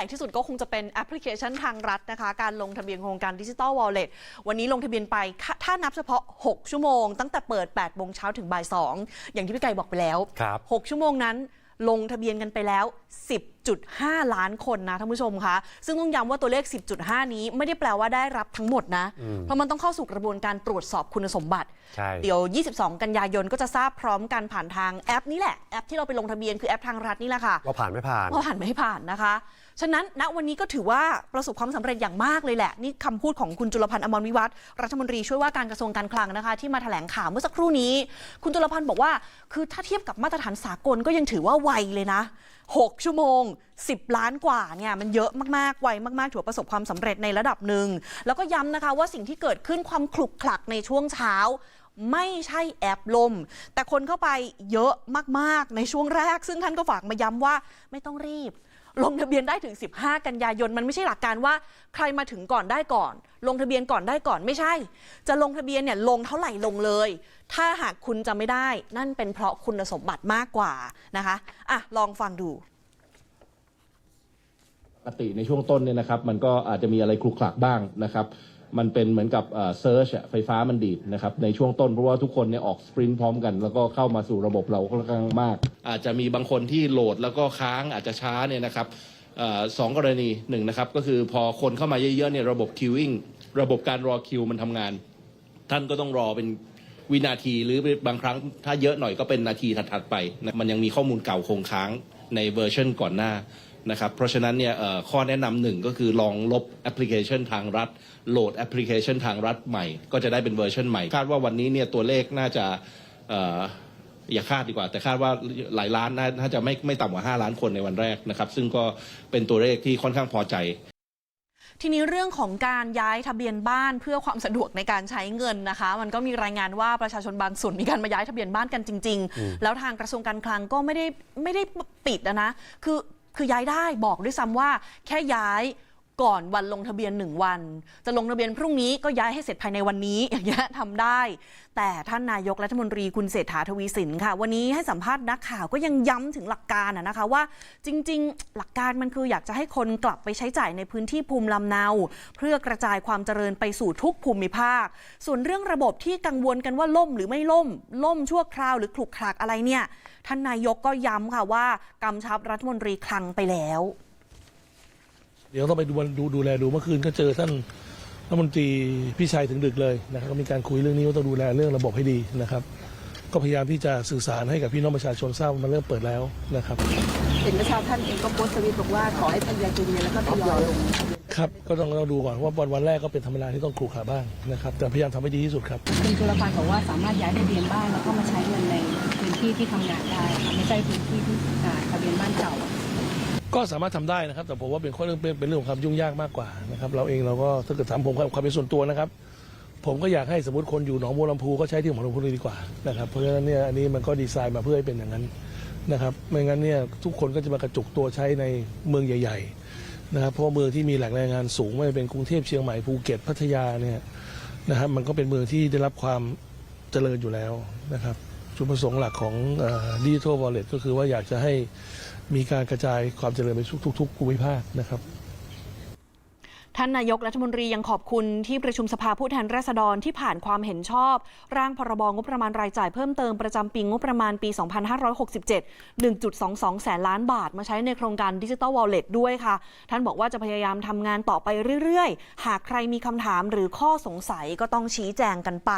ใหญ่ที่สุดก็คงจะเป็นแอปพลิเคชันทางรัฐนะคะ การลงทะเบียนโครงการดิจิ t a ลวอลเล็ตวันนี้ลงทะเบียนไปค่าถ้านับเฉพาะ 6 ชั่วโมง ตั้งแต่เปิด8โมงเช้าถึงบ่าย 2 อย่างที่พี่ไก่บอกไปแล้วครับ6ชั่วโมงนั้นลงทะเบียนกันไปแล้ว 10.5 ล้านคนนะท่านผู้ชมคะ ซึ่งต้องย้ำว่าตัวเลข 10.5 นี้ไม่ได้แปลว่าได้รับทั้งหมดนะอืมเพราะมันต้องเข้าสู่กระบวนการตรวจสอบคุณสมบัติใช่เดี๋ยว 22 กันยายนก็จะทราบพร้อมกันผ่านทางแอปนี้แหละ แอปที่เราไปลงทะเบียนคือแอปทางรัฐนี่แหละค่ะ ว่าผ่านไม่ผ่าน ว่าผ่านไม่ผ่านนะคะ ฉะนั้นณวันนี้ก็ถือว่าประสบความสำเร็จอย่างมากเลยแหละ นี่คำพูดของคุณจุลพันธ์อมรวิวัฒรัฐมนตรีช่วยว่าการกระทรวงการคลังนะคะที่มาแถลงข่าวเมื่อสักครู่นี้ คุณจุลพันธ์บอกว่า คือถ้าเทียบกับมาตรฐานสากลก็ยังถือว่าไวเลยนะ 6 ชั่วโมง 10 ล้านกว่าเนี่ยมันเยอะมากๆไวมากๆถือประสบความสำเร็จในระดับหนึ่งแล้วก็ย้ำนะคะว่าสิ่งที่เกิดขึ้นความคลุกคลักในช่วงเช้าไม่ใช่แอปล่มแต่คนเข้าไปเยอะมากๆ ในช่วงแรก ซึ่งท่านก็ฝากมาย้ำว่าไม่ต้องรีบ ลงทะเบียนได้ถึง 15 กันยายน มันไม่ใช่หลักการว่าใครมาถึงก่อนได้ก่อน ลงทะเบียนก่อนได้ก่อนไม่ใช่ จะลงทะเบียนเนี่ยลงเท่าไหร่ลงเลย ถ้าหากคุณจะไม่ได้ นั่นเป็นเพราะคุณสมบัติมากกว่านะคะอะลองฟังดูปกติในช่วงต้นเนี่ยนะครับ มันก็อาจจะมีอะไรคลุกคลักบ้างนะครับ มันเป็นเหมือนกับเซิร์ชไฟฟ้ามันดีดนะครับในช่วงต้นเพราะว่าทุกคนเนี่ยออกสปรินต์พร้อมกัน แล้วก็เข้ามาสู่ระบบเราค่อนข้างมาก อาจจะมีบางคนที่โหลดแล้วก็ค้างอาจจะช้าเนี่ยนะครับอสองกรณีหนึ่งนะครับก็คือพอคนเข้ามาเยอะๆเนี่ยระบบคิวอิงระบบการรอคิวมันทำงาน ท่านก็ต้องรอเป็นวินาทีหรือบางครั้งถ้าเยอะหน่อยก็เป็นนาทีถัดๆไปนะมันยังมีข้อมูลเก่าคงค้างในเวอร์ชันก่อนหน้า นะครับเพราะฉะนั้นเนี่ยเอ่อข้อแนะนำหนึ่งก็คือลองลบแอปพลิเคชันทางรัฐ โหลดแอปพลิเคชันทางรัฐใหม่ ก็จะได้เป็นเวอร์ชันใหม่ คาดว่าวันนี้เนี่ยตัวเลขน่าจะเอ่ออย่าคาดดีกว่า แต่คาดว่าหลายล้านน่าน่าจะไม่ไม่ต่ำกว่า 5 ล้านคนในวันแรกนะครับ ซึ่งก็เป็นตัวเลขที่ค่อนข้างพอใจทีนี้เรื่องของการย้ายทะเบียนบ้านเพื่อความสะดวกในการใช้เงินนะคะ มันก็มีรายงานว่าประชาชนบางส่วนมีการมาย้ายทะเบียนบ้านกันจริง ๆ แล้วทางกระทรวงการคลังก็ไม่ได้ไม่ได้ปิดนะนะคือ คือย้ายได้บอกด้วยซ้ำว่าแค่ย้าย ก่อนวันลงทะเบียนหนึ่งวัน จะลงทะเบียนพรุ่งนี้ก็ย้ายให้เสร็จภายในวันนี้อย่างเงี้ยทำได้ แต่ท่านนายกรัฐมนตรีคุณเศรษฐาทวีสินค่ะ วันนี้ให้สัมภาษณ์นักข่าวก็ยังย้ำถึงหลักการนะคะว่าจริง ๆ หลักการมันคืออยากจะให้คนกลับไปใช้จ่ายในพื้นที่ภูมิลำเนา เพื่อกระจายความเจริญไปสู่ทุกภูมิภาค ส่วนเรื่องระบบที่กังวลกันว่าล่มหรือไม่ล่ม ล่มชั่วคราวหรือขลุกคลักอะไรเนี่ย ท่านนายกก็ย้ำค่ะว่ากำชับรัฐมนตรีคลังไปแล้ว เดี๋ยวต้องไปดูดูดูแลดูเมื่อคืนก็เจอท่านรัฐมนตรีพี่ชัยถึงดึกเลยนะครับก็มีการคุยเรื่องนี้ว่าต้องดูแลเรื่องระบบให้ดีนะครับ ก็พยายามที่จะสื่อสารให้กับพี่น้องประชาชนทราบว่ามันเริ่มเปิดแล้วนะครับเห็นเมื่อเช้าท่านเองก็โพสต์ทวิตบอกว่าขอให้ทยอยตัวเย็นแล้วก็ทยอยลงครับก็ต้องต้องดูก่อนว่าวันวันแรกก็เป็นธรรมดาที่ต้องขรุขระบ้างนะครับแต่พยายามทำให้ดีที่สุดครับคุณจุลพันธ์บอกว่าสามารถย้ายทะเบียนบ้านแล้วก็มาใช้เงินในพื้นที่ที่ทำงานได้ค่ะไม่ใช่พื้นที่ที่อ่าทะเบียนบ้านเก่า ก็สามารถทำได้นะครับ แต่ผมว่าเป็นข้อเรื่องเป็นเรื่องของความยุ่งยากมากกว่านะครับเราเองเราก็ถ้าเกิดถามผมความความเป็นส่วนตัวนะครับ ผมก็อยากให้สมมติคนอยู่หนองบัวลำพูก็ใช้ที่หนองบัวลำพูดีกว่านะครับเพราะฉะนั้นเนี่ยอันนี้มันก็ดีไซน์มาเพื่อให้เป็นอย่างนั้นนะครับไม่งั้นเนี่ยทุกคนก็จะมากระจุกตัวใช้ในเมืองใหญ่ ๆ นะครับเพราะเมืองที่มีแหล่งแรงงานสูงไม่ว่าเป็นกรุงเทพเชียงใหม่ภูเก็ตพัทยาเนี่ยนะครับมันก็เป็นเมืองที่ได้รับความเจริญอยู่แล้วนะครับจุดประสงค์หลักของดิจิทัลวอลเล็ตก็คือว่าอยากจะให้ มีการกระจายความเจริญไปทุกๆภูมิภาคนะครับท่านนายกรัฐมนตรียังขอบคุณที่ประชุมสภาผู้แทนราษฎรที่ผ่านความเห็นชอบ ร่างพรบงบประมาณรายจ่ายเพิ่มเติมประจำปีงบประมาณปี 2567 1.22 แสนล้านบาท มาใช้ในโครงการดิจิ t a ลวอลเล็ตด้วยค่ะ ท่านบอกว่าจะพยายามทำงานต่อไปเรื่อย ๆ หากใครมีคำถามหรือข้อสงสัยก็ต้องชี้แจงกันไป